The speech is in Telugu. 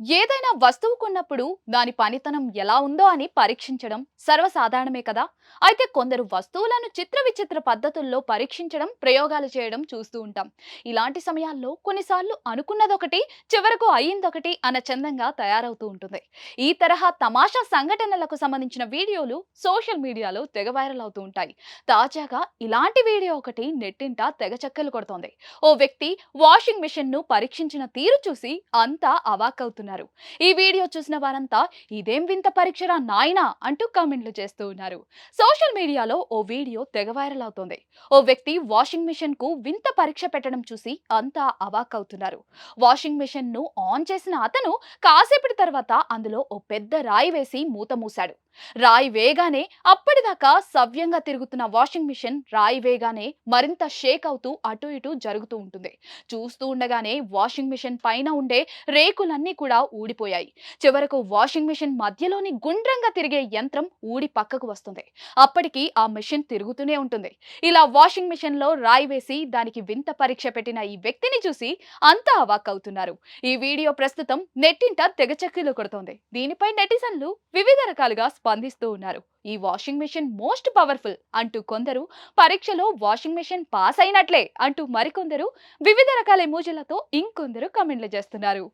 ఏదైనా వస్తువు కొన్నప్పుడు దాని పనితనం ఎలా ఉందో అని పరీక్షించడం సర్వసాధారణమే కదా. అయితే కొందరు వస్తువులను చిత్ర విచిత్ర పద్ధతుల్లో పరీక్షించడం ప్రయోగాలు చేయడం చూస్తూ ఉంటాం. ఇలాంటి సమయాల్లో కొన్నిసార్లు అనుకున్నదొకటి చివరకు అయ్యిందొకటి అన్న చందంగా తయారవుతూ ఉంటుంది. ఈ తరహా తమాషా సంఘటనలకు సంబంధించిన వీడియోలు సోషల్ మీడియాలో తెగ వైరల్ అవుతూ ఉంటాయి. తాజాగా ఇలాంటి వీడియో ఒకటి నెట్టింట తెగ చక్కలు కొడుతోంది. ఓ వ్యక్తి వాషింగ్ మిషన్ను పరీక్షించిన తీరు చూసి అంతా అవాక్కవుతున్నారు. ఈ వీడియో చూసిన వారంతా ఇదేం వింత పరీక్షరా నాయనా? అంటూ కామెంట్లు చేస్తూ ఉన్నారు. సోషల్ మీడియాలో ఓ వీడియో తెగ వైరల్ అవుతోంది. ఓ వ్యక్తి వాషింగ్ మిషన్కు వింత పరీక్ష పెట్టడం చూసి అంతా అవాక్ అవుతున్నారు. వాషింగ్ మిషన్ను ఆన్ చేసిన అతను కాసేపటి తర్వాత అందులో ఓ పెద్ద రాయి వేసి మూత మూశాడు. రాయి వేగానే అప్పటిదాకా సవ్యంగా తిరుగుతున్న వాషింగ్ మిషన్ రాయి వేగానే మరింత షేక్ అవుతూ అటు ఇటు జరుగుతూ ఉంటుంది. చూస్తూ ఉండగానే వాషింగ్ మిషన్ పైన ఉండే రేకులన్నీ కూడా కూడా ఊడిపోయాయి. చివరకు వాషింగ్ మిషన్ మధ్యలోని గుండ్రంగా తిరిగే యంత్రం ఊడి పక్కకు వస్తుంది. అప్పటికి ఆ మిషన్ తిరుగుతూనే ఉంటుంది. ఇలా వాషింగ్ మిషన్లో రాయి వేసి దానికి వింత పరీక్ష పెట్టిన ఈ వ్యక్తిని చూసి అంతా అవాక్ అవుతున్నారు ఈ వీడియో ప్రస్తుతం నెట్టింట తెగచక్కీలు కొడుతోంది. దీనిపై నెటిజన్లు వివిధ రకాలుగా స్పందిస్తూ ఉన్నారు. ఈ వాషింగ్ మెషిన్ మోస్ట్ పవర్ఫుల్ అంటూ కొందరు పరీక్షలో వాషింగ్ మెషిన్ పాస్ అయినట్లే అంటూ మరికొందరు వివిధ రకాల ఎమోజీలతో ఇంకొందరు కమెంట్లు చేస్తున్నారు.